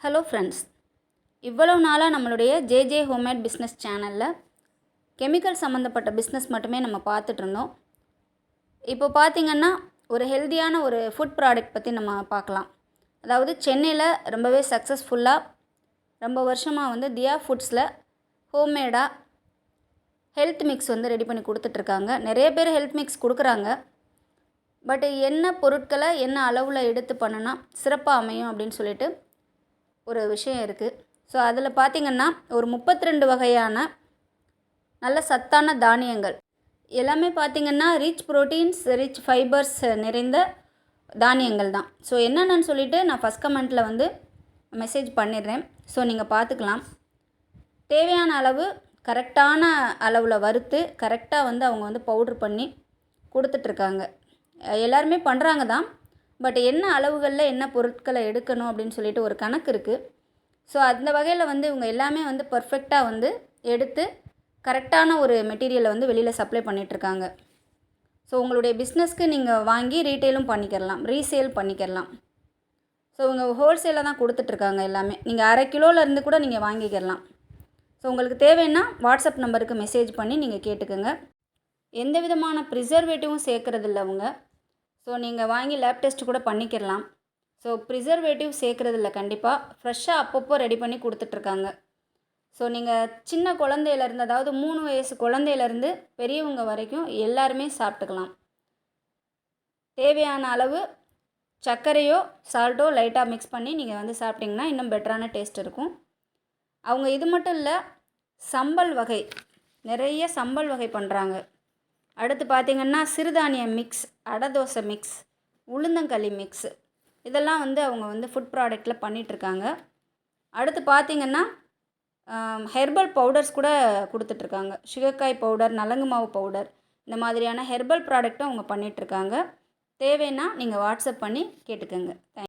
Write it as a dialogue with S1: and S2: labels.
S1: Hello friends இவ்வளவு நாளாக நம்மளுடைய ஜேஜே ஹோம்மேட் பிஸ்னஸ் சேனலில் கெமிக்கல் சம்மந்தப்பட்ட பிஸ்னஸ் மட்டுமே நம்ம பார்த்துட்ருந்தோம் இப்போ பார்த்தீங்கன்னா ஒரு ஹெல்தியான ஒரு ஃபுட் ப்ராடக்ட் பற்றி நம்ம பார்க்கலாம். அதாவது சென்னையில் ரொம்பவே சக்ஸஸ்ஃபுல்லாக ரொம்ப வருஷமாக வந்து தியா ஃபுட்ஸில் ஹோம்மேடாக ஹெல்த் மிக்ஸ் வந்து ரெடி பண்ணி கொடுத்துட்ருக்காங்க நிறைய பேர் ஹெல்த் மிக்ஸ் கொடுக்குறாங்க. பட் என்ன பொருட்களை என்ன அளவில் எடுத்து பண்ணுனா சிறப்பாக அமையும் அப்படின்னு சொல்லிட்டு ஒரு விஷயம் இருக்குது ஸோ அதில் பார்த்திங்கன்னா ஒரு முப்பத்தி ரெண்டு வகையான நல்ல சத்தான தானியங்கள். எல்லாமே பார்த்திங்கன்னா ரிச் ப்ரோட்டீன்ஸ் ரிச் ஃபைபர்ஸ் நிறைந்த தானியங்கள் தான். ஸோ என்னென்னு சொல்லிட்டு நான் ஃபஸ்ட் கமெண்ட்டில் வந்து மெசேஜ் பண்ணிடுறேன். ஸோ நீங்கள் பார்த்துக்கலாம் தேவையான அளவு கரெக்டான அளவில் வறுத்து கரெக்டாக வந்து அவங்க வந்து பவுட்ரு பண்ணி கொடுத்துட்ருக்காங்க எல்லாருமே பண்ணுறாங்க தான். பட் என்ன அளவுகளில் என்ன பொருட்களை எடுக்கணும் அப்படின்னு சொல்லிட்டு ஒரு கணக்கு இருக்குது ஸோ அந்த வகையில் வந்து இவங்க எல்லாமே வந்து பர்ஃபெக்டாக வந்து எடுத்து கரெக்டான ஒரு மெட்டீரியலை வந்து வெளியில் சப்ளை பண்ணிகிட்ருக்காங்க ஸோ உங்களுடைய பிஸ்னஸ்க்கு நீங்கள் வாங்கி ரீட்டெயிலும் பண்ணிக்கிறலாம் ரீசேல் பண்ணிக்கிறலாம் ஸோ இவங்க ஹோல்சேலாக தான் கொடுத்துட்ருக்காங்க எல்லாமே. நீங்கள் அரை கிலோலேருந்து கூட நீங்கள் வாங்கிக்கிறலாம் ஸோ உங்களுக்கு தேவைன்னா வாட்ஸ்அப் நம்பருக்கு மெசேஜ் பண்ணி நீங்கள் கேட்டுக்கோங்க. எந்த விதமான ப்ரிசர்வேட்டிவும் சேர்க்குறதில்ல அவங்க. ஸோ நீங்கள் வாங்கி லேப் டெஸ்ட் கூட பண்ணிக்கிறலாம் ஸோ ப்ரிசர்வேட்டிவ் சேர்க்குறதில்ல கண்டிப்பாக ஃப்ரெஷ்ஷாக அப்பப்போ ரெடி பண்ணி கொடுத்துட்ருக்காங்க. ஸோ நீங்கள் சின்ன குழந்தையிலேருந்து அதாவது மூணு வயசு குழந்தையிலேருந்து பெரியவங்க வரைக்கும் எல்லாருமே சாப்பிட்டுக்கலாம். தேவையான அளவு சர்க்கரையோ சால்ட்டோ லைட்டாக மிக்ஸ் பண்ணி நீங்கள் வந்து சாப்பிட்டிங்கன்னா இன்னும் பெட்டரான டேஸ்ட் இருக்கும். அவங்க இது மட்டும் இல்லை சம்பல் வகை. நிறைய சம்பல் வகை பண்ணுறாங்க அடுத்து பார்த்திங்கன்னா சிறுதானிய மிக்ஸ் அடை தோசை மிக்ஸ் உளுந்தங்களி மிக்ஸ் இதெல்லாம் வந்து அவங்க வந்து ஃபுட் ப்ராடக்டில் பண்ணிகிட்ருக்காங்க அடுத்து பார்த்திங்கன்னா ஹெர்பல் பவுடர்ஸ் கூட கொடுத்துட்ருக்காங்க சுகக்காய் பவுடர் நலங்கு மாவு பவுடர் இந்த மாதிரியான ஹெர்பல் ப்ராடக்ட்டும் அவங்க பண்ணிகிட்ருக்காங்க தேவைன்னா நீங்கள் வாட்ஸ்அப் பண்ணி கேட்டுக்கோங்க. தேங்க்